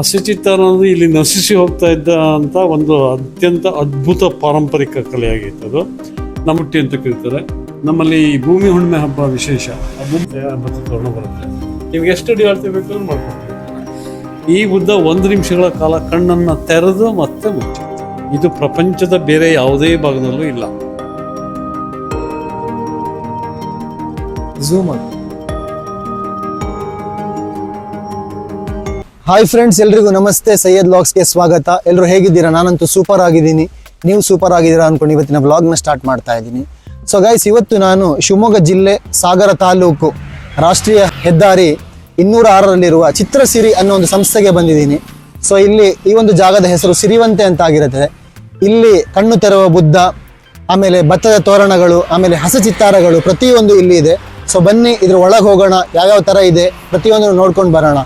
ಹಸಿ ಚಿತ್ತಾರ ಅನ್ನೋದು ಇಲ್ಲಿ ನಶಿಸಿ ಹೋಗ್ತಾ ಇದ್ದ ಅಂತ ಒಂದು ಅತ್ಯಂತ ಅದ್ಭುತ ಪಾರಂಪರಿಕ ಕಲೆಯಾಗಿತ್ತು ಅದು. ನಮ್ಮಟ್ಟಿ ಅಂತ ಕರೀತಾರೆ. ನಮ್ಮಲ್ಲಿ ಭೂಮಿ ಹುಣ್ಣಿಮೆ ಹಬ್ಬ ವಿಶೇಷ. ತೋರಣ ಬರುತ್ತೆ. ನಿಮ್ಗೆ ಎಷ್ಟು ಅಡಿ ಅಳತೆ ಬೇಕಾದ್ರೂ ಮಾಡ್ಕೊಡ್ತೀವಿ. ಈ ಉದ್ದ ಒಂದು ನಿಮಿಷಗಳ ಕಾಲ ಕಣ್ಣನ್ನು ತೆರೆದು ಮತ್ತೆ ಮುಚ್ಚುತ್ತೆ ಇದು ಪ್ರಪಂಚದ ಬೇರೆ ಯಾವುದೇ ಭಾಗದಲ್ಲೂ ಇಲ್ಲ. ಝೂಮ್ ಹಾಯ್ ಫ್ರೆಂಡ್ಸ್ ಎಲ್ರಿಗೂ ನಮಸ್ತೆ. ಸೈಯದ್ ಲಾಗ್ಸ್ಗೆ ಸ್ವಾಗತ. ಎಲ್ಲರೂ ಹೇಗಿದ್ದೀರಾ? ನಾನಂತೂ ಸೂಪರ್ ಆಗಿದ್ದೀನಿ. ನೀವು ಸೂಪರ್ ಆಗಿದ್ದೀರಾ ಅನ್ಕೊಂಡು ಇವತ್ತಿನ ವ್ಲಾಗ್ನ ಸ್ಟಾರ್ಟ್ ಮಾಡ್ತಾ ಇದ್ದೀನಿ. ಸೊ ಗೈಸ್ ಇವತ್ತು ನಾನು ಶಿವಮೊಗ್ಗ ಜಿಲ್ಲೆ ಸಾಗರ ತಾಲೂಕು ರಾಷ್ಟ್ರೀಯ ಹೆದ್ದಾರಿ ಇನ್ನೂರ ಆರರಲ್ಲಿರುವ ಚಿತ್ರಸಿರಿ ಅನ್ನೋ ಒಂದು ಸಂಸ್ಥೆಗೆ ಬಂದಿದ್ದೀನಿ. ಸೊ ಇಲ್ಲಿ ಈ ಒಂದು ಜಾಗದ ಹೆಸರು ಸಿರಿವಂತೆ ಅಂತ ಆಗಿರುತ್ತದೆ ಇಲ್ಲಿ ಕಣ್ಣು ತೆರವ ಬುದ್ಧ, ಆಮೇಲೆ ಭತ್ತದ ತೋರಣಗಳು, ಆಮೇಲೆ ಹಸಚಿತ್ತಾರಗಳು ಪ್ರತಿಯೊಂದು ಇಲ್ಲಿ ಇದೆ. ಸೊ ಬನ್ನಿ, ಇದ್ರ ಒಳಗೆ ಹೋಗೋಣ. ಯಾವ್ಯಾವ ಥರ ಇದೆ ಪ್ರತಿಯೊಂದನ್ನು ನೋಡ್ಕೊಂಡು ಬರೋಣ.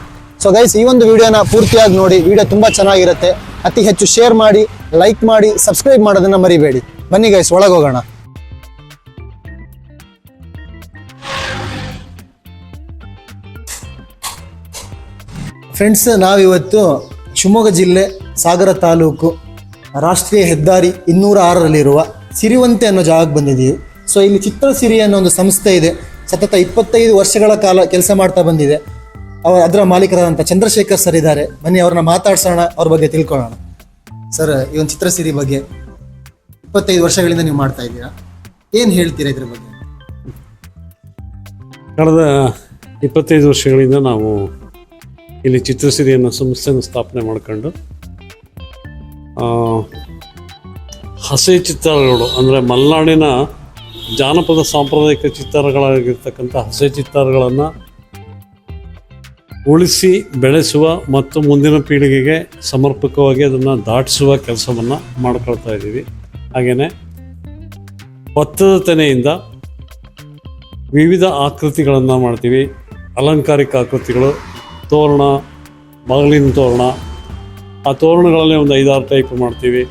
ಸೊ ಗೈಸ್ ಈ ಒಂದು ವಿಡಿಯೋನ ಪೂರ್ತಿಯಾಗಿ ನೋಡಿ ವಿಡಿಯೋ ತುಂಬ ಚೆನ್ನಾಗಿರುತ್ತೆ. ಅತಿ ಹೆಚ್ಚು ಶೇರ್ ಮಾಡಿ ಲೈಕ್ ಮಾಡಿ ಸಬ್ಸ್ಕ್ರೈಬ್ ಮಾಡೋದನ್ನ ಮರಿಬೇಡಿ. ಬನ್ನಿ ಗೈಸ್ ಹೋಗೋಣ ಫ್ರೆಂಡ್ಸ್ ನಾವಿವತ್ತು ಶಿವಮೊಗ್ಗ ಜಿಲ್ಲೆ, ಸಾಗರ ತಾಲೂಕು, ರಾಷ್ಟ್ರೀಯ ಹೆದ್ದಾರಿ ಇನ್ನೂರ ಆರರಲ್ಲಿರುವ ಸಿರಿವಂತೆ ಅನ್ನೋ ಜಾಗಕ್ಕೆ ಬಂದಿದ್ದೀವಿ. ಸೊ ಇಲ್ಲಿ ಚಿತ್ರಸಿರಿ ಅನ್ನೋ ಒಂದು ಸಂಸ್ಥೆ ಇದೆ. ಸತತ ಇಪ್ಪತ್ತೈದು ವರ್ಷಗಳ ಕಾಲ ಕೆಲಸ ಮಾಡ್ತಾ ಬಂದಿದೆ. ಅವರ ಅದರ ಮಾಲೀಕರಾದಂಥ ಚಂದ್ರಶೇಖರ್ ಸರ್ ಇದ್ದಾರೆ. ಬನ್ನಿ ಅವ್ರನ್ನ ಮಾತಾಡ್ಸೋಣ, ಅವ್ರ ಬಗ್ಗೆ ತಿಳ್ಕೊಳ್ಳೋಣ. ಸರ್ ಈ ಒಂದು ಚಿತ್ರಸಿರಿ ಬಗ್ಗೆ ಇಪ್ಪತ್ತೈದು ವರ್ಷಗಳಿಂದ ನೀವು ಮಾಡ್ತಾ ಇದ್ದೀರಾ? ಏನು ಹೇಳ್ತೀರಾ ಇದ್ರ ಬಗ್ಗೆ? ಕಳೆದ ಇಪ್ಪತ್ತೈದು ವರ್ಷಗಳಿಂದ ನಾವು ಇಲ್ಲಿ ಚಿತ್ರಸಿರಿ ಅನ್ನೋ ಸಂಸ್ಥೆಯನ್ನು ಸ್ಥಾಪನೆ ಮಾಡ್ಕೊಂಡು ಹಸೆ ಚಿತ್ತಾರಗಳು ಅಂದರೆ ಮಲೆನಾಡಿನ ಜಾನಪದ ಸಾಂಪ್ರದಾಯಿಕ ಚಿತ್ತಾರಗಳಾಗಿರ್ತಕ್ಕಂಥ ಹಸೆ ಚಿತ್ತಾರಗಳನ್ನು ಉಳಿಸಿ ಬೆಳೆಸುವ ಮತ್ತು ಮುಂದಿನ ಪೀಳಿಗೆಗೆ ಸಮರ್ಪಕವಾಗಿ ಅದನ್ನು ದಾಟಿಸುವ ಕೆಲಸವನ್ನು ಮಾಡ್ಕೊಳ್ತಾ ಇದ್ದೀವಿ. ಹಾಗೆಯೇ ಭತ್ತದ ತೆನೆಯಿಂದ ವಿವಿಧ ಆಕೃತಿಗಳನ್ನು ಮಾಡ್ತೀವಿ. ಅಲಂಕಾರಿಕ ಆಕೃತಿಗಳು, ತೋರಣ ಬಾಗಿಲಿನ ತೋರಣ. ಆ ತೋರಣಗಳಲ್ಲಿ ಒಂದು ಐದಾರು ಟೈಪ್ ಮಾಡ್ತೀವಿ.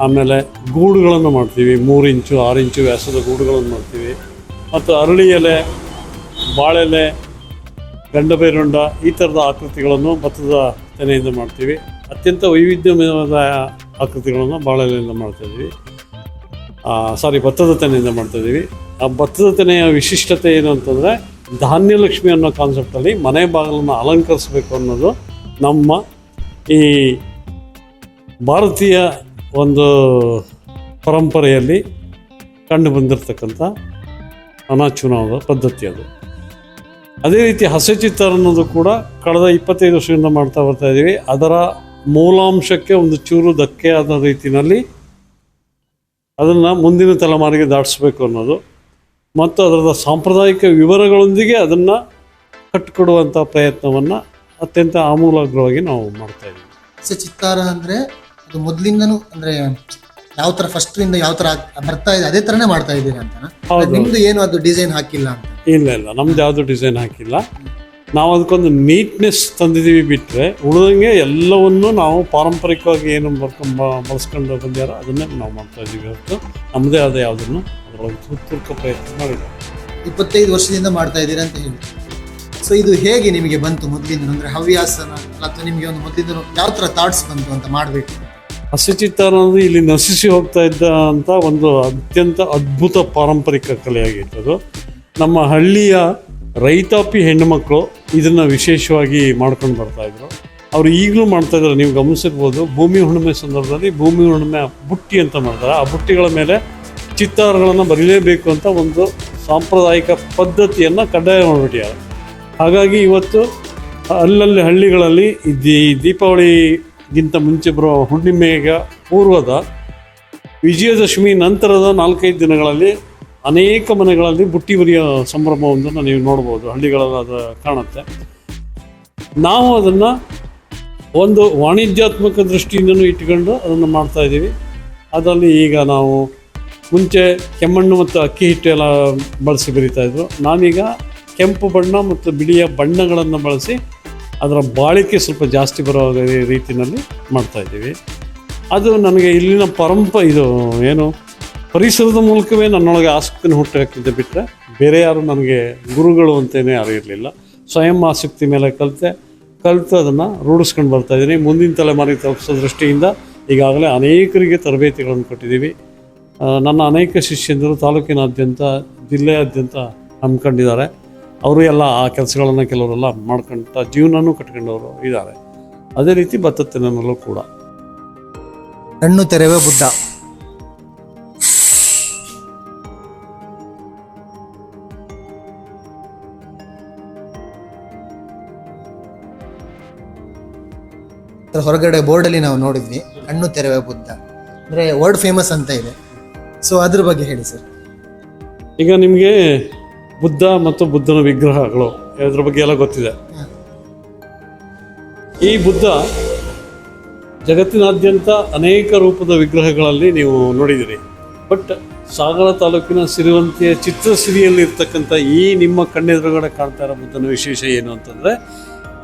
ಆಮೇಲೆ ಗೂಡುಗಳನ್ನು ಮಾಡ್ತೀವಿ. ಮೂರು ಇಂಚು, ಆರು ಇಂಚು ವ್ಯಾಸದ ಗೂಡುಗಳನ್ನು ಮಾಡ್ತೀವಿ. ಮತ್ತು ಅರಳಿ ಎಲೆ, ಬಾಳೆಲೆ ಗಂಡಬೇರುಂಡ ಈ ಥರದ ಆಕೃತಿಗಳನ್ನು ಭತ್ತದ ತೆನೆಯಿಂದ ಮಾಡ್ತೀವಿ. ಅತ್ಯಂತ ವೈವಿಧ್ಯಮಯವಾದ ಆಕೃತಿಗಳನ್ನು ಬಾಳೆಲೆಯಿಂದ ಮಾಡ್ತಾಯಿದ್ದೀವಿ ಸಾರಿ, ಭತ್ತದ ತೆನೆಯಿಂದ ಮಾಡ್ತಾಯಿದ್ದೀವಿ ಆ ಭತ್ತದ ತೆನೆಯ ವಿಶಿಷ್ಟತೆ ಏನು ಅಂತಂದರೆ ಧಾನ್ಯಲಕ್ಷ್ಮಿ ಅನ್ನೋ ಕಾನ್ಸೆಪ್ಟಲ್ಲಿ ಮನೆ ಬಾಗಿಲನ್ನು ಅಲಂಕರಿಸಬೇಕು ಅನ್ನೋದು ನಮ್ಮ ಈ ಭಾರತೀಯ ಒಂದು ಪರಂಪರೆಯಲ್ಲಿ ಕಂಡು ಬಂದಿರತಕ್ಕಂಥ ಅನಾಚುನಾದ ಪದ್ಧತಿ ಅದು. ಅದೇ ರೀತಿ ಹಸೆ ಚಿತ್ತಾರ ಅನ್ನೋದು ಕೂಡ ಕಳೆದ ಇಪ್ಪತ್ತೈದು ವರ್ಷದಿಂದ ಮಾಡ್ತಾ ಬರ್ತಾ ಇದ್ದೀವಿ ಅದರ ಮೂಲಾಂಶಕ್ಕೆ ಒಂದು ಚೂರು ಧಕ್ಕೆ ಆದ ರೀತಿಯಲ್ಲಿ ಅದನ್ನು ಮುಂದಿನ ತಲೆಮಾರಿಗೆ ದಾಟಿಸ್ಬೇಕು ಅನ್ನೋದು. ಮತ್ತು ಅದರ ಸಾಂಪ್ರದಾಯಿಕ ವಿವರಗಳೊಂದಿಗೆ ಅದನ್ನು ಕಟ್ಟಿಕೊಡುವಂಥ ಪ್ರಯತ್ನವನ್ನು ಅತ್ಯಂತ ಆಮೂಲಾಗ್ರವಾಗಿ ನಾವು ಮಾಡ್ತಾ ಇದ್ದೀವಿ ಹಸೆ ಚಿತ್ತಾರ ಅಂದರೆ ಅದು ಮೊದಲಿಂದನೂ ಅಂದರೆ ಯಾವ ಥರ ಫಸ್ಟ್ ಇಂದ ಯಾವ ಥರ ಬರ್ತಾ ಇದೆ ಅದೇ ಥರನೇ ಮಾಡ್ತಾ ಇದ್ದೀರಾ ಅಂತ. ನಿಮ್ದು ಏನು ಅದು ಡಿಸೈನ್ ಹಾಕಿಲ್ಲ ಅಂತ? ಇಲ್ಲ ಇಲ್ಲ. ನಮ್ದು ಯಾವುದು ಡಿಸೈನ್ ಹಾಕಿಲ್ಲ. ನಾವು ಅದಕ್ಕೊಂದು ನೀಟ್ನೆಸ್ ತಂದಿದ್ದೀವಿ ಬಿಟ್ಟರೆ ಉಳಿದಂಗೆ ಎಲ್ಲವನ್ನು ನಾವು ಪಾರಂಪರಿಕವಾಗಿ ಏನು ಬರ್ಕೊಂಬ ಬಳಸ್ಕೊಂಡು ಬಂದ್ಯಾರೋ ಅದನ್ನೇ ನಾವು ಮಾಡ್ತಾ ಇದ್ದೀವಿ ಹೊರತು. ನಮ್ಮದೇ ಆದ ಯಾವುದನ್ನು ಅದರೊಳಗೆ ಪ್ರಯತ್ನ ಮಾಡಿದ್ದಾರೆ ಇಪ್ಪತ್ತೈದು ವರ್ಷದಿಂದ ಮಾಡ್ತಾ ಇದ್ದೀರಾ ಅಂತ ಹೇಳಿ. ಸೊ ಇದು ಹೇಗೆ ನಿಮಗೆ ಬಂತು ಮೊದಲಿಂದ? ಅಂದರೆ ಹವ್ಯಾಸನ ಅಥವಾ ನಿಮಗೆ ಒಂದು ಮೊದಲಿಂದ ಯಾವ ಥರ ಥಾಟ್ಸ್ ಬಂತು ಅಂತ ಮಾಡಬೇಕು. ಹಸಿಚಿತ್ತ ಅನ್ನೋದು ಇಲ್ಲಿ ನಶಿಸಿ ಹೋಗ್ತಾ ಇದ್ದ ಅಂತ ಒಂದು ಅತ್ಯಂತ ಅದ್ಭುತ ಪಾರಂಪರಿಕ ಕಲೆಯಾಗಿತ್ತು ಅದು. ನಮ್ಮ ಹಳ್ಳಿಯ ರೈತಾಪಿ ಹೆಣ್ಣುಮಕ್ಕಳು ಇದನ್ನು ವಿಶೇಷವಾಗಿ ಮಾಡ್ಕೊಂಡು ಬರ್ತಾಯಿದ್ರು ಅವರು ಈಗಲೂ ಮಾಡ್ತಾ ಇದ್ದಾರೆ ನೀವು ಗಮನಿಸಿರ್ಬೋದು. ಭೂಮಿ ಹುಣ್ಣಿಮೆ ಸಂದರ್ಭದಲ್ಲಿ ಭೂಮಿ ಹುಣ್ಣಿಮೆ ಬುಟ್ಟಿ ಅಂತ ಮಾಡ್ತಾರೆ. ಆ ಬುಟ್ಟಿಗಳ ಮೇಲೆ ಚಿತ್ತಾರಗಳನ್ನು ಬರೀಲೇಬೇಕು ಅಂತ ಒಂದು ಸಾಂಪ್ರದಾಯಿಕ ಪದ್ಧತಿಯನ್ನು ಕಡ್ಡಾಯ ಮಾಡಿಬಿಟ್ಟಿದ್ದಾರೆ. ಹಾಗಾಗಿ ಇವತ್ತು ಅಲ್ಲಲ್ಲಿ ಹಳ್ಳಿಗಳಲ್ಲಿ ದೀ- ದೀಪಾವಳಿಗಿಂತ ಮುಂಚೆ ಬರುವ ಹುಣ್ಣಿಮೆಗೆ ಪೂರ್ವದ ವಿಜಯದಶಮಿ ನಂತರದ ನಾಲ್ಕೈದು ದಿನಗಳಲ್ಲಿ ಅನೇಕ ಮನೆಗಳಲ್ಲಿ ಬುಟ್ಟಿ ಬರಿಯೋ ಸಂಭ್ರಮವೊಂದನ್ನು ನೀವು ನೋಡ್ಬೋದು ಹಳ್ಳಿಗಳಲ್ಲಿ ಅದು ಕಾಣುತ್ತೆ. ನಾವು ಅದನ್ನು ಒಂದು ವಾಣಿಜ್ಯಾತ್ಮಕ ದೃಷ್ಟಿಯಿಂದನೂ ಇಟ್ಕೊಂಡು ಅದನ್ನು ಮಾಡ್ತಾ ಇದ್ದೀವಿ. ಅದರಲ್ಲಿ ಈಗ ನಾವು ಮುಂಚೆ ಕೆಮ್ಮಣ್ಣು ಮತ್ತು ಅಕ್ಕಿ ಹಿಟ್ಟು ಎಲ್ಲ ಬಳಸಿ ಬರಿತಾ ಇದ್ರು. ನಾನೀಗ ಕೆಂಪು ಬಣ್ಣ ಮತ್ತು ಬಿಳಿಯ ಬಣ್ಣಗಳನ್ನು ಬಳಸಿ ಅದರ ಬಾಳಿಕೆ ಸ್ವಲ್ಪ ಜಾಸ್ತಿ ಬರೋ ರೀತಿಯಲ್ಲಿ ಮಾಡ್ತಾಯಿದ್ದೀವಿ ಅದು ನನಗೆ ಇಲ್ಲಿನ ಪರಂಪ ಇದು, ಏನು ಪರಿಸರದ ಮೂಲಕವೇ ನನ್ನೊಳಗೆ ಆಸಕ್ತಿನ ಹುಟ್ಟು ಹಾಕಿದ್ದೆ ಬಿಟ್ಟರೆ ಬೇರೆ ಯಾರು ನನಗೆ ಗುರುಗಳು ಅಂತಲೇ ಯಾರೂ ಇರಲಿಲ್ಲ ಸ್ವಯಂ ಆಸಕ್ತಿ ಮೇಲೆ ಕಲಿತೆ, ಕಲಿತು ಅದನ್ನು ರೂಢಿಸ್ಕೊಂಡು ಬರ್ತಾ ಇದ್ದೀನಿ. ಮುಂದಿನ ತಲೆಮಾರಿಗೆ ತಲುಪಿಸೋ ದೃಷ್ಟಿಯಿಂದ ಈಗಾಗಲೇ ಅನೇಕರಿಗೆ ತರಬೇತಿಗಳನ್ನು ಕೊಟ್ಟಿದ್ದೀವಿ. ನನ್ನ ಅನೇಕ ಶಿಷ್ಯಂದರು ತಾಲೂಕಿನಾದ್ಯಂತ, ಜಿಲ್ಲೆಯಾದ್ಯಂತ ಹಮ್ಮಿಕೊಂಡಿದ್ದಾರೆ. ಅವರು ಎಲ್ಲ ಆ ಕೆಲಸಗಳನ್ನು ಕೆಲವರೆಲ್ಲ ಮಾಡ್ಕೊಂತ ಜೀವನನೂ ಕಟ್ಕೊಂಡವರು ಇದ್ದಾರೆ. ಅದೇ ರೀತಿ ಭತ್ತತ್ತಿನಲ್ಲೂ ಕೂಡ. ಕಣ್ಣು ತೆರೆವೆ ಬುದ್ಧ. ಅದ್ರ ಹೊರಗಡೆ ಬೋರ್ಡಲ್ಲಿ ನಾವು ನೋಡಿದ್ವಿ ಕಣ್ಣು ತೆರೆವೆ ಬುದ್ಧ. ಅಂದ್ರೆ ವರ್ಲ್ಡ್ ಫೇಮಸ್ ಅಂತ ಇದೆ. ಸೊ ಅದ್ರ ಬಗ್ಗೆ ಹೇಳಿ ಸರ್ ಈಗ ನಿಮಗೆ ಬುದ್ಧ ಮತ್ತು ಬುದ್ಧನ ವಿಗ್ರಹಗಳು ಇದ್ರ ಬಗ್ಗೆ ಎಲ್ಲ ಗೊತ್ತಿದೆ. ಈ ಬುದ್ಧ ಜಗತ್ತಿನಾದ್ಯಂತ ಅನೇಕ ರೂಪದ ವಿಗ್ರಹಗಳಲ್ಲಿ ನೀವು ನೋಡಿದಿರಿ. ಬಟ್ ಸಾಗರ ತಾಲೂಕಿನ ಸಿರಿವಂತಿಯ ಚಿತ್ರಸಿರಿಯಲ್ಲಿ ಇರ್ತಕ್ಕಂಥ ಈ ನಿಮ್ಮ ಕಣ್ಣೆದುರುಗಡೆ ಕಾಣ್ತಾ ಇರೋ ಬುದ್ಧನ ವಿಶೇಷ ಏನು ಅಂತಂದರೆ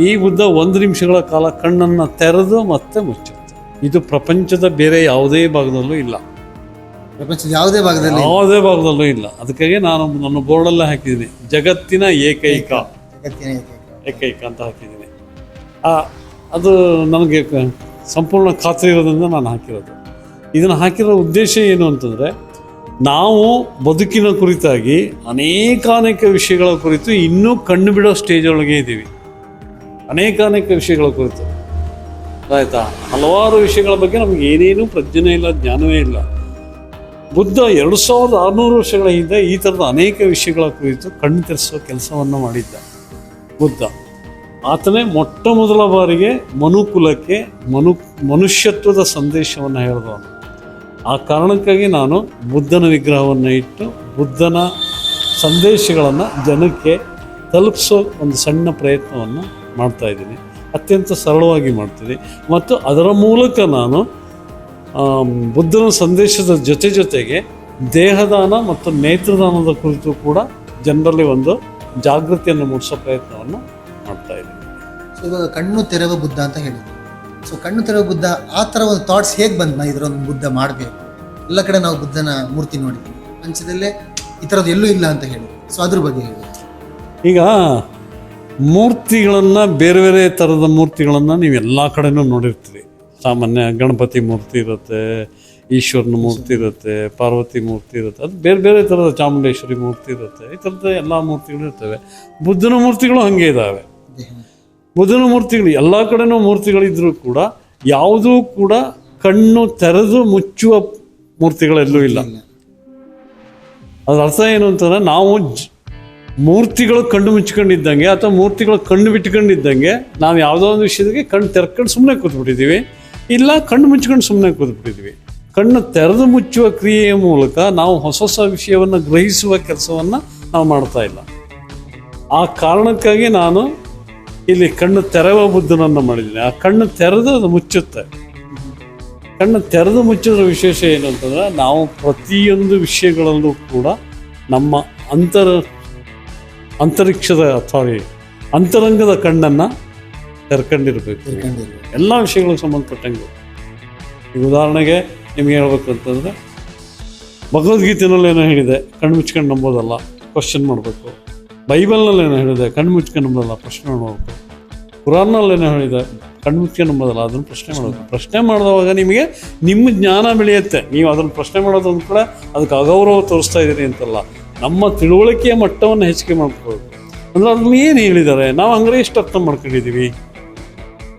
ಈ ಉದ್ದ ಒಂದು ನಿಮಿಷಗಳ ಕಾಲ ಕಣ್ಣನ್ನು ತೆರೆದು ಮತ್ತೆ ಮುಚ್ಚುತ್ತೆ. ಇದು ಪ್ರಪಂಚದ ಬೇರೆ ಯಾವುದೇ ಭಾಗದಲ್ಲೂ ಇಲ್ಲ. ಪ್ರಪಂಚದ ಯಾವುದೇ ಭಾಗದಲ್ಲಿ ಯಾವುದೇ ಭಾಗದಲ್ಲೂ ಇಲ್ಲ. ಅದಕ್ಕಾಗಿ ನಾನು ನನ್ನ ಬೋರ್ಡಲ್ಲೇ ಹಾಕಿದ್ದೀನಿ. ಜಗತ್ತಿನ ಏಕೈಕ. ಜಗತ್ತಿನ ಏಕೈಕ. ಅಂತ ಹಾಕಿದ್ದೀನಿ. ಆ ಅದು ನನಗೆ ಸಂಪೂರ್ಣ ಖಾತ್ರಿ ಇರೋದ್ರಿಂದ ನಾನು ಹಾಕಿರೋದು. ಇದನ್ನು ಹಾಕಿರೋ ಉದ್ದೇಶ ಏನು ಅಂತಂದರೆ ನಾವು ಬದುಕಿನ ಕುರಿತಾಗಿ ಅನೇಕಾನೇಕ ವಿಷಯಗಳ ಕುರಿತು ಇನ್ನೂ ಕಣ್ಣು ಬಿಡೋ ಸ್ಟೇಜ್ ಒಳಗೆ ಇದ್ದೀವಿ. ಅನೇಕಾನೇಕ ವಿಷಯಗಳ ಕುರಿತು. ಆಯಿತಾ? ಹಲವಾರು ವಿಷಯಗಳ ಬಗ್ಗೆ ನಮ್ಗೆ ಏನೇನೂ ಪ್ರಜ್ಞೆ ಇಲ್ಲ, ಜ್ಞಾನವೇ ಇಲ್ಲ. ಬುದ್ಧ ಎರಡು ಸಾವಿರದ ಆರುನೂರು ವರ್ಷಗಳ ಹಿಂದೆ ಈ ಥರದ ಅನೇಕ ವಿಷಯಗಳ ಕುರಿತು ಕಣ್ಣು ತೆರೆಸುವ ಕೆಲಸವನ್ನು ಮಾಡಿದ್ದ ಬುದ್ಧ. ಆತನೇ ಮೊಟ್ಟ ಮೊದಲ ಬಾರಿಗೆ ಮನುಕುಲಕ್ಕೆ ಮನು, ಮನುಷ್ಯತ್ವದ ಸಂದೇಶವನ್ನು ಹೇಳಿದವನು. ಆ ಕಾರಣಕ್ಕಾಗಿ ನಾನು ಬುದ್ಧನ ವಿಗ್ರಹವನ್ನು ಇಟ್ಟು ಬುದ್ಧನ ಸಂದೇಶಗಳನ್ನು ಜನಕ್ಕೆ ತಲುಪಿಸೋ ಒಂದು ಸಣ್ಣ ಪ್ರಯತ್ನವನ್ನು ಮಾಡ್ತಾ ಇದ್ದೀನಿ. ಅತ್ಯಂತ ಸರಳವಾಗಿ ಮಾಡ್ತೀನಿ. ಮತ್ತು ಅದರ ಮೂಲಕ ನಾನು ಬುದ್ಧನ ಸಂದೇಶದ ಜೊತೆ ಜೊತೆಗೆ ದೇಹದಾನ ಮತ್ತು ನೇತ್ರದಾನದ ಕುರಿತು ಕೂಡ ಜನರಲ್ಲಿ ಒಂದು ಜಾಗೃತಿಯನ್ನು ಮೂಡಿಸೋ ಪ್ರಯತ್ನವನ್ನು ಮಾಡ್ತಾ ಇದ್ದೀನಿ. ಸೊ ಇವಾಗ ಕಣ್ಣು ತೆರೆವ ಬುದ್ಧ ಅಂತ ಹೇಳಿದ್ರು. ಸೊ ಕಣ್ಣು ತೆರವ ಬುದ್ಧ ಆ ಥರ ಒಂದು ಥಾಟ್ಸ್ ಹೇಗೆ ಬಂದ ನಾ ಇದರೊಂದು ಬುದ್ಧ ಮಾಡಬೇಕು. ಎಲ್ಲ ಕಡೆ ನಾವು ಬುದ್ಧನ ಮೂರ್ತಿ ನೋಡಿದ್ವಿ ಅಂಚದಲ್ಲೇ ಈ ಥರದ್ದು ಎಲ್ಲೂ ಇಲ್ಲ ಅಂತ ಹೇಳಿ ಸೊ ಅದ್ರ ಬಗ್ಗೆ ಹೇಳಿ. ಈಗ ಮೂರ್ತಿಗಳನ್ನು ಬೇರೆ ಬೇರೆ ಥರದ ಮೂರ್ತಿಗಳನ್ನು ನೀವು ಎಲ್ಲ ಕಡೆನೂ ನೋಡಿರ್ತೀರಿ. ಸಾಮಾನ್ಯ ಗಣಪತಿ ಮೂರ್ತಿ ಇರುತ್ತೆ, ಈಶ್ವರನ ಮೂರ್ತಿ ಇರುತ್ತೆ, ಪಾರ್ವತಿ ಮೂರ್ತಿ ಇರುತ್ತೆ, ಅದು ಬೇರೆ ಬೇರೆ ಥರದ ಚಾಮುಂಡೇಶ್ವರಿ ಮೂರ್ತಿ ಇರುತ್ತೆ, ಈ ಥರದ ಎಲ್ಲ ಮೂರ್ತಿಗಳು ಇರ್ತವೆ. ಬುದ್ಧನ ಮೂರ್ತಿಗಳು ಹಾಗೆ ಇದ್ದಾವೆ ಬುದ್ಧನ ಮೂರ್ತಿಗಳು ಎಲ್ಲ ಕಡೆನೂ ಮೂರ್ತಿಗಳಿದ್ದರೂ ಕೂಡ ಯಾವುದೂ ಕೂಡ ಕಣ್ಣು ತೆರೆದು ಮುಚ್ಚುವ ಮೂರ್ತಿಗಳೆಲ್ಲೂ ಇಲ್ಲ. ಅದರ ಅರ್ಥ ಏನು ಅಂತಂದ್ರೆ ನಾವು ಮೂರ್ತಿಗಳು ಕಣ್ಣು ಮುಚ್ಕೊಂಡಿದ್ದಂಗೆ ಅಥವಾ ಮೂರ್ತಿಗಳು ಕಣ್ಣು ಬಿಟ್ಕೊಂಡಿದ್ದಂಗೆ ನಾವು ಯಾವುದೋ ಒಂದು ವಿಷಯದಾಗೆ ಕಣ್ಣು ತೆರ್ಕೊಂಡು ಸುಮ್ಮನೆ ಕೂತ್ಬಿಟ್ಟಿದ್ದೀವಿ. ಇಲ್ಲ, ಕಣ್ಣು ಮುಚ್ಕೊಂಡು ಸುಮ್ಮನೆ ಕೂತ್ಬಿಟ್ಟಿದ್ದೀವಿ. ಕಣ್ಣು ತೆರೆದು ಮುಚ್ಚುವ ಕ್ರಿಯೆಯ ಮೂಲಕ ನಾವು ಹೊಸ ಹೊಸ ವಿಷಯವನ್ನು ಗ್ರಹಿಸುವ ಕೆಲಸವನ್ನು ನಾವು ಮಾಡ್ತಾ ಇಲ್ಲ. ಆ ಕಾರಣಕ್ಕಾಗಿ ನಾನು ಇಲ್ಲಿ ಕಣ್ಣು ತೆರವ ಬುದ್ಧನನ್ನು ಮಾಡಿದ್ದೀನಿ. ಆ ಕಣ್ಣು ತೆರೆದು ಅದು ಮುಚ್ಚುತ್ತೆ. ಕಣ್ಣು ತೆರೆದು ಮುಚ್ಚಿದ್ರ ವಿಶೇಷ ಏನು ಅಂತಂದ್ರೆ ನಾವು ಪ್ರತಿಯೊಂದು ವಿಷಯಗಳಲ್ಲೂ ಕೂಡ ನಮ್ಮ ಅಂತರ ಅಂತರಿಕ್ಷದ ಸಾರಿ ಅಂತರಂಗದ ಕಣ್ಣನ್ನು ತೆರ್ಕೊಂಡಿರ್ಬೇಕು. ಎಲ್ಲ ವಿಷಯಗಳಿಗೆ ಸಂಬಂಧಪಟ್ಟಂಗೆ. ಈಗ ಉದಾಹರಣೆಗೆ ನಿಮ್ಗೆ ಹೇಳ್ಬೇಕು ಅಂತಂದರೆ ಭಗವದ್ಗೀತೆನಲ್ಲಿ ಏನೋ ಹೇಳಿದೆ ಕಣ್ಣು ಮುಚ್ಕೊಂಡು ನಂಬೋದಲ್ಲ ಕ್ವಶನ್ ಮಾಡಬೇಕು. ಬೈಬಲ್ನಲ್ಲಿ ಏನೋ ಹೇಳಿದೆ ಕಣ್ಣು ಮುಚ್ಕೊಂಡು ನಂಬೋದಲ್ಲ ಪ್ರಶ್ನೆ ಮಾಡಬೇಕು. ಕುರಾನ್ನಲ್ಲಿ ಏನೋ ಹೇಳಿದೆ ಕಣ್ಣು ಮುಚ್ಕೊಂಡು ನಂಬೋದಲ್ಲ ಅದನ್ನು ಪ್ರಶ್ನೆ ಮಾಡಬೇಕು. ಪ್ರಶ್ನೆ ಮಾಡಿದವಾಗ ನಿಮಗೆ ನಿಮ್ಮ ಜ್ಞಾನ ಬೆಳೆಯುತ್ತೆ. ನೀವು ಅದನ್ನು ಪ್ರಶ್ನೆ ಮಾಡೋದೊಂದು ಕೂಡ ಅದಕ್ಕೆ ಅಗೌರವ ತೋರಿಸ್ತಾ ಇದ್ದೀರಿ ಅಂತಲ್ಲ. ನಮ್ಮ ತಿಳುವಳಿಕೆಯ ಮಟ್ಟವನ್ನು ಹೆಚ್ಚಿಗೆ ಮಾಡ್ಕೊಳ್ಬೇಕು ಅಂದ್ರೆ ಅದ್ರಲ್ಲಿ ಏನು ಹೇಳಿದ್ದಾರೆ? ನಾವು ಹಂಗ್ರೆ ಎಷ್ಟು ಅರ್ಥ ಮಾಡ್ಕೊಂಡಿದ್ದೀವಿ.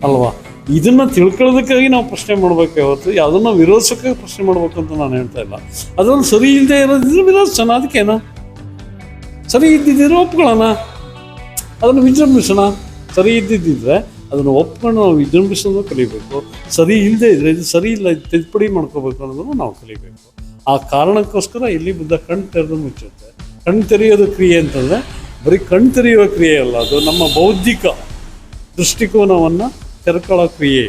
ಅಲ್ವಾ? ಇದನ್ನ ತಿಳ್ಕೊಳ್ಳೋದಕ್ಕಾಗಿ ನಾವು ಪ್ರಶ್ನೆ ಮಾಡಬೇಕು ಹೊರತು ಯಾವುದನ್ನ ವಿರೋಧಿಸೋಕ್ಕಾಗಿ ಪ್ರಶ್ನೆ ಮಾಡ್ಬೇಕು ಅಂತ ನಾನು ಹೇಳ್ತಾ ಇಲ್ಲ. ಅದೊಂದು ಸರಿ ಇಲ್ಲದೆ ಇರೋದಿದ್ರೆ ವಿರೋಧಿಸೋಣ ಅದಕ್ಕೇನ? ಸರಿ ಇದ್ದಿದ್ದರೆ ಒಪ್ಕೊಳ್ಳೋಣ. ಅದನ್ನು ವಿಜೃಂಭಿಸೋಣ. ಸರಿ ಇದ್ದಿದ್ದಿದ್ರೆ ಅದನ್ನು ಒಪ್ಕೊಂಡು ನಾವು ವಿಜೃಂಭಿಸೋದು ಕಲಿಬೇಕು. ಸರಿ ಇಲ್ಲದೆ ಇದ್ರೆ ಇದು ಸರಿ ಇಲ್ಲ ತಿದ್ದುಪಡಿ ಮಾಡ್ಕೋಬೇಕು ಅನ್ನೋದನ್ನು ನಾವು ಕಲಿಬೇಕು. ಆ ಕಾರಣಕ್ಕೋಸ್ಕರ ಇಲ್ಲಿ ಬುದ್ಧ ಕಣ್ಣು ತೆರೆದು ಮುಚ್ಚುತ್ತೆ. ಕಣ್ಣು ತೆರೆಯೋದು ಕ್ರಿಯೆ ಅಂತಂದರೆ ಬರೀ ಕಣ್ಣು ತೆರೆಯುವ ಕ್ರಿಯೆ ಅಲ್ಲ, ಅದು ನಮ್ಮ ಬೌದ್ಧಿಕ ದೃಷ್ಟಿಕೋನವನ್ನು ತೆರ್ಕೊಳ್ಳೋ ಕ್ರಿಯೆ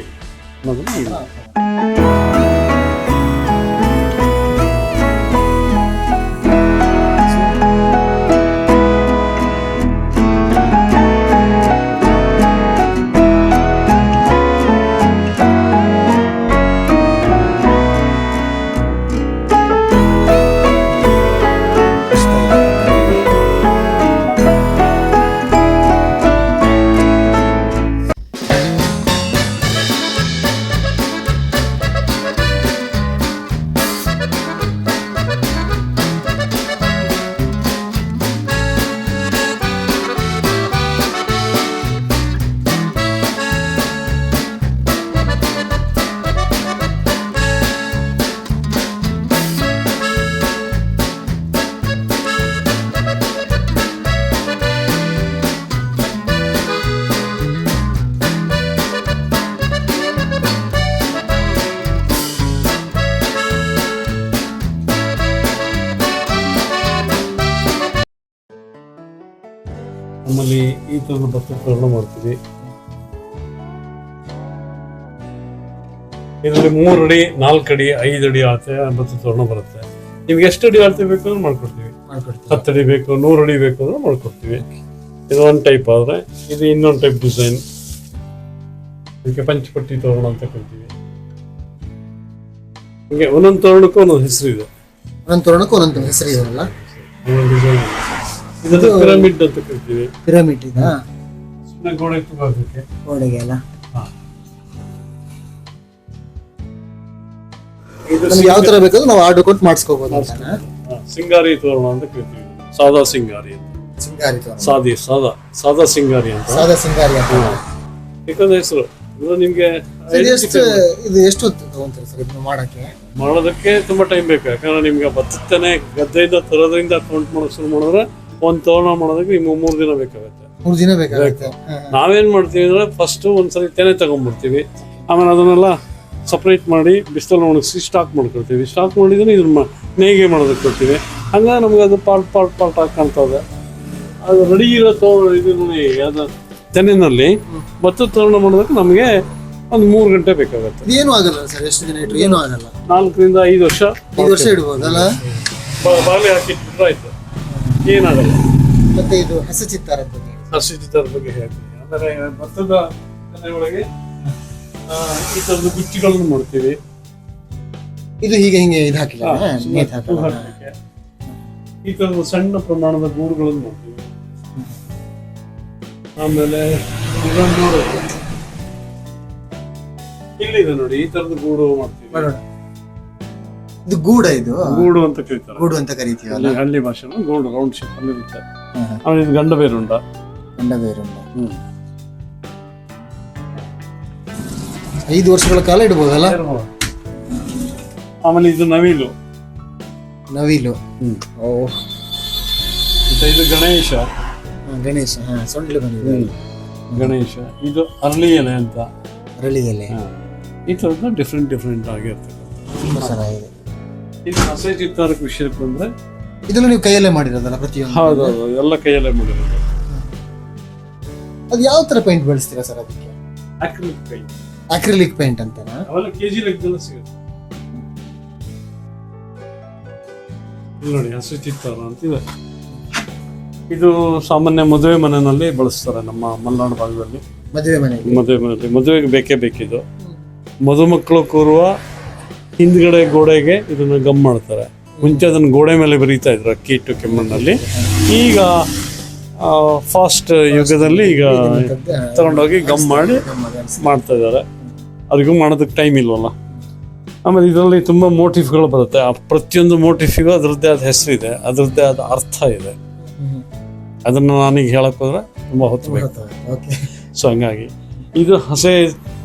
ಅನ್ನೋದನ್ನು ನಾನು ಈ ಥರದ ತೋರಣ ಮಾಡ್ತೀವಿ. ಇದರಲ್ಲಿ ಮೂರು ಅಡಿ ನಾಲ್ಕು ಅಡಿ ಐದು ಅಡಿ ಅಳತೆ ಬತ್ತು ತೋರಣ ಬರುತ್ತೆ. ನಿಮ್ಗೆ ಎಷ್ಟು ಅಡಿ ಅಳತೆ ಬೇಕು ಅಂದ್ರೆ ಮಾಡ್ಕೊಡ್ತೀವಿ. ಹತ್ತು ಅಡಿ ಬೇಕು ನೂರು ಅಡಿ ಬೇಕು ಅಂದ್ರೆ ಮಾಡ್ಕೊಡ್ತೀವಿ. ಇದು ಒಂದು ಟೈಪ್ ಆದರೆ ಇದು ಇನ್ನೊಂದು ಟೈಪ್ ಡಿಸೈನ್ ಇದಕ್ಕೆ ಪಂಚಪಟ್ಟಿ ತೋರಣ ಅಂತ ಕರಿತೀವಿ. ಹೀಗೆ ಒಂದೊಂದು ತೋರಣಕ್ಕೂ ಒಂದೊಂದು ಹೆಸರು ಇದೆ. ಒಂದೊಂದು ತೋರಣಕ್ಕೂ ಒಂದೊಂದು ಹೆಸರು ಇದೆಯಲ್ಲ? ಡಿಸೈನ್ ಇದನ್ನು ಪಿರಮಿಡ್ ಅಂತ ಕರಿತೀವಿ. ಪಿರಮಿಡ್ ಇದಾ? ಸುಮ್ಮನೆ ಗೋಡೆ ತಗೋದಕ್ಕೆ ಗೋಡೆಗೆ ಅಲ್ಲ? ನಮ್ಗೆ ಯಾವ ತರ ಬೇಕಾದ್ರೂ ನಾವು ಆರ್ಡರ್ ಕೊಟ್ಟು ಮಾಡಿಸ್ಕೋಬಹುದು ಸಿಂಗಾರಿ ತೋರಣ ಅಂತ ಕರಿತೀವಿ. ಸಾದಾ ಸಿಂಗಾರಿ ಅಂತ. ಸಿಂಗಾರಿ ತೋರಣ. ಸಾದಿ ಸಾದಾ ಸಾದಾ ಸಿಂಗಾರಿ ಅಂತ. ಸಾದಾ ಸಿಂಗಾರಿ ಅಂತ. ಯಾಕಂದ್ರೆ ಹೆಸರು ಇದು ನಿಮ್ಗೆ ಇದು ಎಷ್ಟು ತಗೊಂತೀರಿ ಸರ್ ಇದನ್ನ ಮಾಡಕ್ಕೆ? ಮಾಡೋದಕ್ಕೆ ತುಂಬಾ ಟೈಮ್ ಬೇಕು ಯಾಕಂದ್ರೆ ನಿಮ್ಗೆ ಭತ್ತನೆ ಗದ್ದೆಯಿಂದ ತರೋದ್ರಿಂದ ಕೌಂಟ್ ಮಾಡೋಕೆ ಶುರು ಮಾಡಿದ್ರೆ ಒಂದು ತೋರಣ ಮಾಡೋದಕ್ಕೆ ನಿಮ್ಗೆ ಮೂರು ದಿನ ಬೇಕಾಗುತ್ತೆ. ಮೂರು ದಿನ ಬೇಕಾಗುತ್ತೆ. ನಾವೇನ್ ಮಾಡ್ತೀವಿ ಅಂದ್ರೆ ಫಸ್ಟ್ ಒಂದ್ಸರಿ ತೆನೆ ತಗೊಂಡ್ಬಿಡ್ತೀವಿ. ಆಮೇಲೆ ಅದನ್ನೆಲ್ಲ ಸಪ್ರೇಟ್ ಮಾಡಿ ಬಿಸಿಲಲ್ಲಿ ಒಣಗಿಸಿ ಸ್ಟಾಕ್ ಮಾಡ್ಕೊಳ್ತೀವಿ. ಸ್ಟಾಕ್ ಮಾಡಿದ್ರೆ ಇದನ್ನ ನೇಯ್ಗೆ ಮಾಡೋದಕ್ಕೆ ಕೊಡ್ತೀವಿ. ಹಂಗಾಗಿ ನಮ್ಗೆ ಅದು ಪಾರ್ಟ್ ಪಾರ್ಟ್ ಪಾರ್ಟ್ ಆಗಿ ಕಾಣ್ತದೆ ಅದು ರೆಡಿ ಇರೋ ತೋ ಇದು ನೋಡಿ ಅದು ತೆನೆನಲ್ಲಿ ಮತ್ತೆ ತೋರಣ ಮಾಡೋದಕ್ಕೆ ನಮಗೆ ಒಂದು ಮೂರು ಗಂಟೆ ಬೇಕಾಗುತ್ತೆ. ಏನು ಆಗಲ್ಲ ಸರ್ ಎಷ್ಟು ದಿನ ಏನು ಆಗಲ್ಲ. ನಾಲ್ಕರಿಂದ ಐದು ವರ್ಷ ಐದು ವರ್ಷ ಇಡ್ಬೋದಲ್ಲ? ಬ- ಬಾಳೆ ಹಾಕಿಟ್ಬಿಟ್ರೆ ಆಯ್ತು. ಏನಾಗಲ್ಲ ಮತ್ತೆ ಇದು ಹಸು ಚಿತ್ತಾರ ಅಂತ ಹೇಳಿ. ಹಸಿ ಬಗ್ಗೆ ಹೇಳ್ತೀನಿ. ಅಂದರೆ ಭತ್ತದ ಕಲೆಯೊಳಗೆ ಒಳಗೆ ಈ ಥರದ ಗುಚ್ಚಿಗಳನ್ನು ಮಾಡ್ತೀವಿ. ಇದು ಹೀಗೆ ಹಿಂಗೆ ಇದು ಹಾಕಿಲ್ಲ ಹಾ, ಹಾಕಲ್ಲ. ಹಾಕ್ಲಿಕ್ಕೆ. ಈ ಥರದ ಸಣ್ಣ ಪ್ರಮಾಣದ ಗೂಡುಗಳನ್ನು ಮಾಡ್ತೀವಿ. ಆಮೇಲೆ ಇದೊಂದು ನೋಡೋದು. ಇಲ್ಲಿದೆ ನೋಡಿ ಈ ತರದ ಗೂಡು ಮಾಡ್ತೀವಿ. ಇದು ಗೂಡ ಇದು. ಗೂಡು ಅಂತ ಕರೀತಾರೆ. ಗೂಡು ಅಂತ ಕರಿತೀವಲ್ಲ? ಅಲ್ಲಿ ಹಳ್ಳಿ ಭಾಷೆನ ಗೂಡು ರೌಂಡ್ ಶೇಪ್ ಅಲ್ಲಿ ಇರುತ್ತೆ. ಆಮೇಲೆ ಇದು ಗಂಡ ಬೇರುಂಡ. ಗಂಡ ಬೇರುಂಡ. ಹ್ಮ್. ಐದು ವರ್ಷಗಳ ಕಾಲ ಇಡ್ಬೋದಲ್ಲ? ಆಮೇಲೆ ಇದು ನವಿಲು. ನವಿಲು. ಓ. ಮತ್ತೆ ಇದು ಗಣೇಶ. ಹಾ, ಗಣೇಶ. ಹಾ ಸೊಂಡ್ಲು ಬಂದಿದೆ. ಗಣೇಶ. ಇದು ಅರಳಿ ಎಲೆ ಅಂತ. ಹಾ. ಈ ಥರದ್ದು ಡಿಫ್ರೆಂಟ್ ಡಿಫ್ರೆಂಟ್ ಆಗಿರ್ತದೆ ತುಂಬಾ ಚೆನ್ನಾಗಿದೆ. ಇದು ಹಸೆ ಚಿತ್ತಾರಕ್ಕೆ ವಿಷಯಕ್ಕೆ ಬಂದ್ರೆ? ಇದನ್ನು ನೀವು ಕೈಯಲ್ಲೇ ಮಾಡಿರೋದಲ್ಲ ಪ್ರತಿಯೊಂದು ಹೌದು ಎಲ್ಲ ಕೈಯಲ್ಲೇ ಮಾಡಿರೋದು. ಅದು ಯಾವ ತರ ಪೇಂಟ್ ಬಳಸ್ತೀರಾ ಸರ್ ಅದಕ್ಕೆ? ಅಕ್ರಿಲಿಕ್ ಪೇಂಟ್ ಅಕ್ರಿಲಿಕ್ ಪೇಂಟ್ ಅಂತನಾ? ಅವೆಲ್ಲ ಕೆಜಿ ಲೆಕ್ಕದಲ್ಲ ಸಿಗುತ್ತೆ. ಇಲ್ಲಿ ನೋಡಿ ಹಸು ಚಿತ್ತಾರ ಅಂತ ಇದೆ. ಇದು ಸಾಮಾನ್ಯ ಮದುವೆ ಮನೆಯಲ್ಲಿ ಬಳಸ್ತಾರೆ ನಮ್ಮ ಮಲೆನಾಡು ಭಾಗದಲ್ಲಿ. ಮದುವೆ ಮನೆ ಮದುವೆ ಮನೆಯಲ್ಲಿ. ಮದುವೆಗೆ ಬೇಕೇ ಬೇಕಿದು ಮದುಮಕ್ಕಳು ಕೂರುವ ಹಿಂದ್ಗಡೆ ಗೋಡೆಗೆ ಇದನ್ನ ಗಮ್ ಮಾಡ್ತಾರೆ. ಮುಂಚೆ ಅದನ್ನ ಗೋಡೆ ಮೇಲೆ ಬರೀತಾ ಇದ್ರು ಅಕ್ಕಿ ಇಟ್ಟು ಕೆಮ್ಮಣ್ಣಲ್ಲಿ. ಈಗ ಫಾಸ್ಟ್ ಯುಗದಲ್ಲಿ ಈಗ ತಗೊಂಡೋಗಿ ಗಮ್ ಮಾಡಿ ಮಾಡ್ತಾ ಇದ್ದಾರೆ. ಅದಕ್ಕೂ ಮಾಡೋದಕ್ಕೆ ಟೈಮ್ ಇಲ್ವಲ್ಲ. ಆಮೇಲೆ ಇದರಲ್ಲಿ ತುಂಬ ಮೋಟಿಫ್ಗಳು ಬರುತ್ತೆ. ಆ ಪ್ರತಿಯೊಂದು ಮೋಟಿಫಿಗೂ ಅದರದ್ದೇ ಆದ ಹೆಸರಿದೆ ಅದರದ್ದೇ ಆದ ಅರ್ಥ ಇದೆ. ಅದನ್ನು ನಾನೀಗ ಹೇಳಕ್ ಹೋದ್ರೆ ತುಂಬ ಹೊತ್ತು ಬೇಕು. ಸೊ ಹಂಗಾಗಿ ಇದು ಹಸೆ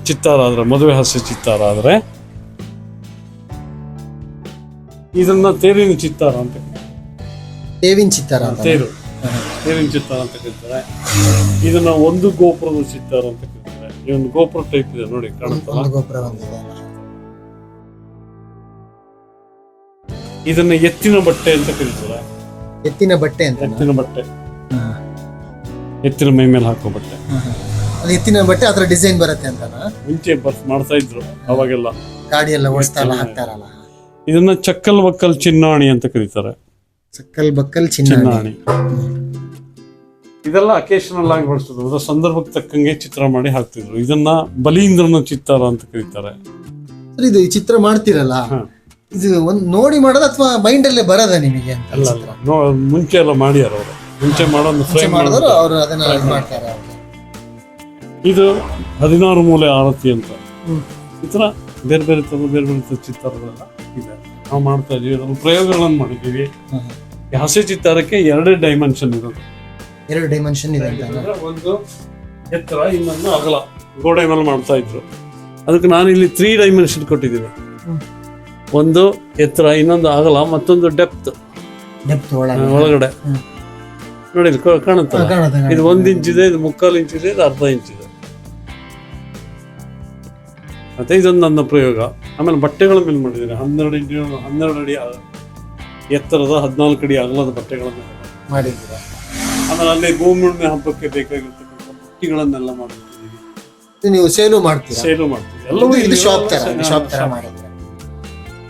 ಚಿತ್ತಾರ ಆದ್ರೆ ಮದುವೆ ಹಸೆ ಚಿತ್ತಾರ ಆದ್ರೆ ಇದನ್ನ ತೇರಿನ ಚಿತ್ತಾರ ಅಂತ ಕರೀತಾರೆ. ದೇವಿನ ಚಿತ್ತಾರ ಅಂತ ತೇರು. ತೇರಿನ ಚಿತ್ತಾರ ಅಂತ ಕರೀತಾರೆ ಇದನ್ನ ಒಂದು ಗೋಪುರದ ಚಿತ್ತಾರ ಅಂತ ಕರೀತಾರೆ ಈ ಒಂದು ಗೋಪುರ ಟೈಪ್ ಇದೆ ನೋಡಿ ಕಾಣುತ್ತಲ್ಲ? ಒಂದು ಗೋಪುರ ಬಂದಿದೆ ಇದನ್ನ ಎತ್ತಿನ ಬಟ್ಟೆ ಅಂತ ಕರೀತಾರೆ. ಎತ್ತಿನ ಬಟ್ಟೆ ಅಂತ ಎತ್ತಿನ ಬಟ್ಟೆ. ಎತ್ತಿನ ಮೈ ಮೇಲೆ ಹಾಕೋ ಬಟ್ಟೆ. ಅದು ಎತ್ತಿನ ಬಟ್ಟೆ ಅದರ ಡಿಸೈನ್ ಬರುತ್ತೆ ಅಂತ ಮುಂಚೆ ಬಸ್ ಮಾಡ್ತಾ ಇದ್ರು ಅವಾಗೆಲ್ಲ. ಗಾಡಿ ಎಲ್ಲ ಓಡಿಸ್ತಾ ಹಾಕ್ತಾರಲ್ಲ ಇದನ್ನ ಚಕ್ಕಲ್ ಬಕ್ಕಲ್ ಚಿನ್ನಾಣಿ ಅಂತ ಕರೀತಾರೆ. ಚಕ್ಕಲ್ ಬಕ್ಕಲ್ ಚಿನ್ನಾಣಿ. ಇದೆಲ್ಲ ಅಕೇಶನಲ್ ಆಗಿ ಬಳಸಿದ್ರು ಅದರ ಸಂದರ್ಭಕ್ಕೆ ತಕ್ಕಂಗೆ ಚಿತ್ರ ಮಾಡಿ ಹಾಕ್ತಿದ್ರು. ಇದನ್ನ ಬಲೀಂದ್ರನ ಚಿತ್ತಾರ ಅಂತ ಕರೀತಾರೆ. ಇದು ಈ ಚಿತ್ರ ಮಾಡ್ತಿರಲ್ಲ. ಇದು ಒಂದು ನೋಡಿ ಮಾಡೋದು ಅಥವಾ ಮೈಂಡ್ ಅಲ್ಲೇ ಬರೋದ ನಿಮಗೆ ಅಲ್ಲ ಮುಂಚೆ ಎಲ್ಲ ಮಾಡ್ಯಾರ ಅವರು. ಮುಂಚೆ ಮಾಡೋದು ಒಂದು ಫ್ರೇಮ್ ಮಾಡಿದ್ರು ಅವರು ಅದನ್ನ ಮಾಡ್ತಾರೆ. ಇದು ಹದಿನಾರು ಮೂಲೆ ಆರತಿ ಅಂತ. ಈ ಥರ ಬೇರೆ ಬೇರೆ ಥರದ ಬೇರೆ ಬೇರೆ ಥರದ ಚಿತ್ತಾರಗಳೆಲ್ಲ ಇದೆ. ನಾವು ಮಾಡ್ತಾ ಇದೀವಿ ಅದನ್ನು ಪ್ರಯೋಗಗಳನ್ನು ಮಾಡಿದ್ದೀವಿ. ಹಾಸ್ಯ ಚಿತ್ತಾರಕ್ಕೆ ಎರಡೇ ಡೈಮೆನ್ಷನ್ ಇರೋದು ಎರಡು ಡೈಮೆನ್ಷನ್ ಇದೆ ಅಂದ್ರೆ ಒಂದು ಎತ್ತರ ಇನ್ನೊಂದು ಅಗಲ. ಗೋಡೆ ಮೇಲೆ ಮಾಡ್ತಾ ಇದ್ರು. ಅದಕ್ಕೆ ನಾನು ಇಲ್ಲಿ ತ್ರೀ ಡೈಮೆನ್ಷನ್ ಕೊಟ್ಟಿದ್ದೀನಿ ಒಂದು ಎತ್ತರ ಇನ್ನೊಂದು ಅಗಲ ಮತ್ತೊಂದು ಡೆಪ್ತ್ ಡೆಪ್ತ್ ಒಳಗೆ ಒಳಗಡೆ. ನೋಡಿ ಕಾಣುತ್ತೆ, ಇದು ಒಂದ್ ಇಂಚ್ ಇದೆ ಇದು ಮುಕ್ಕಾಲು ಇಂಚ್ ಇದೆ ಇದು ಅರ್ಧ ಇಂಚ್ ಇದೆ. ಮತ್ತೆ ಇದೊಂದು ನನ್ನ ಪ್ರಯೋಗ. ಆಮೇಲೆ ಬಟ್ಟೆಗಳ ಮೇಲೆ ಮಾಡಿದ್ದೀನಿ ಹನ್ನೆರಡು ಇಂಚು ಹನ್ನೆರಡು ಅಡಿ ಎತ್ತರದ ಹದಿನಾಲ್ಕು ಅಡಿ ಅಗಲದ ಬಟ್ಟೆಗಳನ್ನು ಮಾಡಿದ್ದೀರಾ? ಆಮೇಲೆ ಅಲ್ಲಿ ಭೂಮಿ ಉಣ್ಮೆ ಹಬ್ಬಕ್ಕೆ ಬೇಕಾಗಿರ್ತಕ್ಕಂಥ ಬುಟ್ಟಿಗಳನ್ನೆಲ್ಲ ಮಾಡಿರ್ತೀವಿ. ನೀವು ಸೇಲು ಮಾಡ್ತೀವಿ ಸೇಲು ಮಾಡ್ತೀವಿ. ಎಲ್ಲವೂ ಇದು ಇಲ್ಲಿ ಶಾಪ್ ತರ ಶಾಪ್ ತರ. ಮಾಡಿದ್ರೆ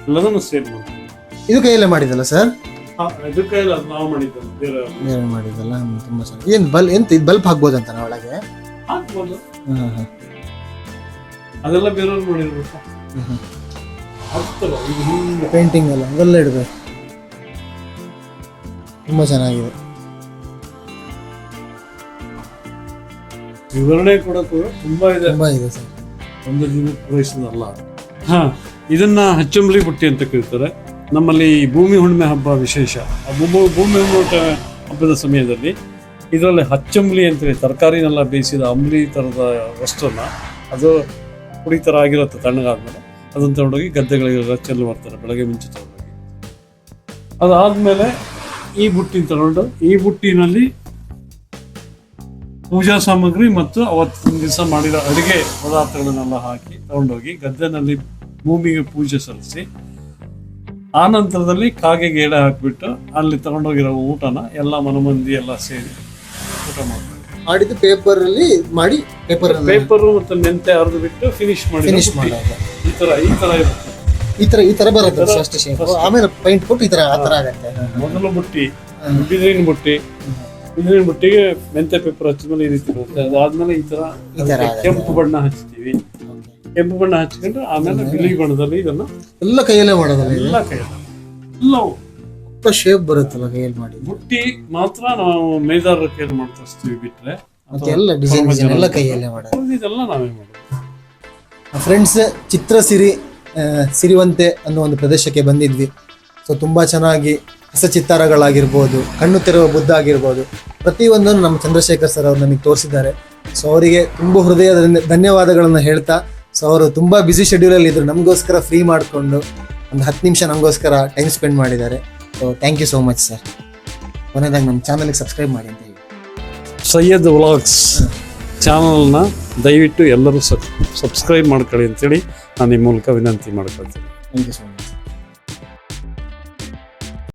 ಎಲ್ಲದನ್ನು ಸೇಲ್ ಮಾಡ್ತೀವಿ. ಇದು ಕೈಯಲ್ಲೇ ಮಾಡಿದಲ್ಲ ಸರ್? ಇದು ಇಲ್ಲ, ನಾವು ಮಾಡಿದ್ದಲ್ಲ ಬೇರೆ ಬೇರೆ ಮಾಡಿದಲ್ಲ ತುಂಬಾ ಚೆನ್ನಾಗಿ. ಏನು ಬಲ್ ಎಂತ ಇದು ಬಲ್ಪ್ ಹಾಕ್ಬೋದಂತ ಒಳಗೆ? ಹಾಕ್ಬೋದು. ಅದೆಲ್ಲ ಬೇರೆಯವ್ರು ಮಾಡಿರ್ಬೇಕು. ಪೇಂಟಿಂಗ್ ಎಲ್ಲ ಅದೆಲ್ಲ ಇಡಬೇಕು. ತುಂಬ ಚೆನ್ನಾಗಿದೆ. ವಿವರಣೆ ಕೊಡೋಕ್ಕೂ ತುಂಬ ಇದೆ. ತುಂಬಾ ಇದೆ ಸರ್. ಒಂದು ಪೂರೈಸೋದಲ್ಲ ಹಾಂ ಇದನ್ನ ಹಚ್ಚಂಬ್ಲಿ ಬುಟ್ಟಿ ಅಂತ ಕರೀತಾರೆ. ನಮ್ಮಲ್ಲಿ ಈ ಭೂಮಿ ಹುಣ್ಣಿಮೆ ಹಬ್ಬ ವಿಶೇಷ. ಆ ಭೂಮಿ ಭೂಮಿ ಹುಣ್ಣಿಮೆ ಹಬ್ಬದ ಸಮಯದಲ್ಲಿ ಇದರಲ್ಲಿ ಹಚ್ಚಂಬಲಿ ಅಂತೇಳಿ ತರಕಾರಿನೆಲ್ಲ ಬೇಯಿಸಿದ ಅಂಬ್ಲಿ ಥರದ ವಸ್ತುನ ಅದು ಪುಡಿ ಥರ ಆಗಿರುತ್ತೆ ತಣ್ಣಗಾದ್ಮೇಲೆ ಅದನ್ನು ತಗೊಂಡೋಗಿ ಗದ್ದೆಗಳಿಗೆ ಚೆಲ್ಲು ಮಾಡ್ತಾರೆ, ಬೆಳಗ್ಗೆ ಮುಂಚೆ ತಗೊಂಡೋಗಿ. ಅದಾದಮೇಲೆ ಈ ಬುಟ್ಟಿನ ತಗೊಂಡು, ಈ ಬುಟ್ಟಿನಲ್ಲಿ ಪೂಜಾ ಸಾಮಗ್ರಿ ಮತ್ತು ಅವತ್ತಿನ ದಿವಸ ಮಾಡಿದ ಅಡುಗೆ ಪದಾರ್ಥಗಳನ್ನೆಲ್ಲ ಹಾಕಿ ತಗೊಂಡೋಗಿ ಗದ್ದೆನಲ್ಲಿ ಭೂಮಿಗೆ ಪೂಜೆ ಸಲ್ಲಿಸಿ, ಆ ನಂತರದಲ್ಲಿ ಕಾಗೆಗೆ ಎಡೆ ಹಾಕಿಬಿಟ್ಟು ಅಲ್ಲಿ ತಗೊಂಡೋಗಿರೋ ಊಟನ ಎಲ್ಲ ಮನಮಂದಿ ಎಲ್ಲ ಸೇರಿ ಊಟ ಮಾಡ್ತಾರೆ. ಮಾಡಿದ್ದು ಪೇಪರ್ ಅಲ್ಲಿ ಮಾಡಿ ಪೇಪರ್ ಪೇಪರ್ ಮತ್ತೆ ಮೆಂತೆ ಅರ್ದು ಬಿಟ್ಟು ಫಿನಿಶ್ ಮಾಡಿ ಫಿನಿಶ್ ಮಾಡೋದು. ಈ ತರ ಈ ತರ ಇರುತ್ತೆ. ಈ ತರ ಈ ತರ ಬರುತ್ತೆ ಫಸ್ಟ್ ಶೇಪ್ ಆಮೇಲೆ ಪೈಂಟ್ ಕೊಟ್ಟು ಈ ತರ ಆ ತರ ಆಗುತ್ತೆ. ಮೊದಲು ಬುಟ್ಟಿ ಬಿದಿರಿನ ಬುಟ್ಟಿ ಬಿದಿರಿನ ಬುಟ್ಟಿಗೆ ಮೆಂತೆ ಪೇಪರ್ ಹಚ್ಚಿದ್ಮೇಲೆ ಈ ರೀತಿ ಬರುತ್ತೆ. ಅದಾದ್ಮೇಲೆ ಈ ತರ ಈ ತರ ಕೆಂಪು ಬಣ್ಣ ಹಚ್ತೀವಿ. ಕೆಂಪು ಬಣ್ಣ ಹಚ್ಕೊಂಡು ಆಮೇಲೆ ಬಿಳಿ ಬಣ್ಣದಲ್ಲಿ ಇದನ್ನ ಎಲ್ಲ ಕೈಯಲ್ಲೇ ಮಾಡೋದಲ್ಲ ಎಲ್ಲ ಕೈಯಲ್ಲ. ಎಲ್ಲವೂ. ಶೇಪ್ ಬರುತ್ತಲ್ಲ ಕೈಯಲ್ಲಿ ಮಾಡಿ ಬುಟ್ಟಿ ಮಾತ್ರ ನಾವು ಮೇಜಾರ್ ಕೈಯಲ್ಲಿ ಮಾಡ್ತಿರ್ತೀವಿ ಬಿಟ್ರೆ? ಅದೆಲ್ಲ ಡಿಸೈನ್ ಡಿಸೈನ್ ಎಲ್ಲ ಕೈಯಲ್ಲೇ ಮಾಡೋದು. ಇದೆಲ್ಲ ನಾವೇ ಮಾಡೋದು. ಫ್ರೆಂಡ್ಸ್ ಚಿತ್ರ ಸಿರಿ ಸಿರಿವಂತೆ ಅನ್ನೋ ಒಂದು ಪ್ರದೇಶಕ್ಕೆ ಬಂದಿದ್ವಿ. ಸೊ ತುಂಬ ಚೆನ್ನಾಗಿ ಹಸಚಿತ್ತಾರಗಳಾಗಿರ್ಬೋದು ಕಣ್ಣು ತೆರುವ ಬುದ್ಧ ಆಗಿರ್ಬೋದು. ಪ್ರತಿಯೊಂದನ್ನು ನಮ್ಮ ಚಂದ್ರಶೇಖರ್ ಸರ್ ಅವರು ನಮಗೆ ತೋರಿಸಿದ್ದಾರೆ. ಸೊ ಅವರಿಗೆ ತುಂಬ ಹೃದಯದಿಂದ ಧನ್ಯ- ಧನ್ಯವಾದಗಳನ್ನು ಹೇಳ್ತಾ ಸೊ ಅವರು ತುಂಬ ಬ್ಯುಸಿ ಶೆಡ್ಯೂಲಲ್ಲಿ ಇದ್ರು. ನಮಗೋಸ್ಕರ ಫ್ರೀ ಮಾಡಿಕೊಂಡು ಒಂದು ಹತ್ತು ನಿಮಿಷ ನಮಗೋಸ್ಕರ ಟೈಮ್ ಸ್ಪೆಂಡ್ ಮಾಡಿದ್ದಾರೆ. So thank you so much sir ಕೊನೆಯದಾಗಿ ನಮ್ಮ ಚಾನಲ್ಗೆ ಸಬ್ಸ್ಕ್ರೈಬ್ ಮಾಡಿ ಅಂತ ಹೇಳಿ. ಸೈಯದ್ ವ್ಲಾಗ್ಸ್ ಚಾನಲ್ನ ದಯವಿಟ್ಟು ಎಲ್ಲರೂ ಸಬ್ ಸಬ್ಸ್ಕ್ರೈಬ್ ಮಾಡ್ಕೊಳ್ಳಿ ಅಂತೇಳಿ ನಾನು ಈ ಮೂಲಕ ವಿನಂತಿ ಮಾಡ್ಕೊಳ್ತೀನಿ. Thank you so much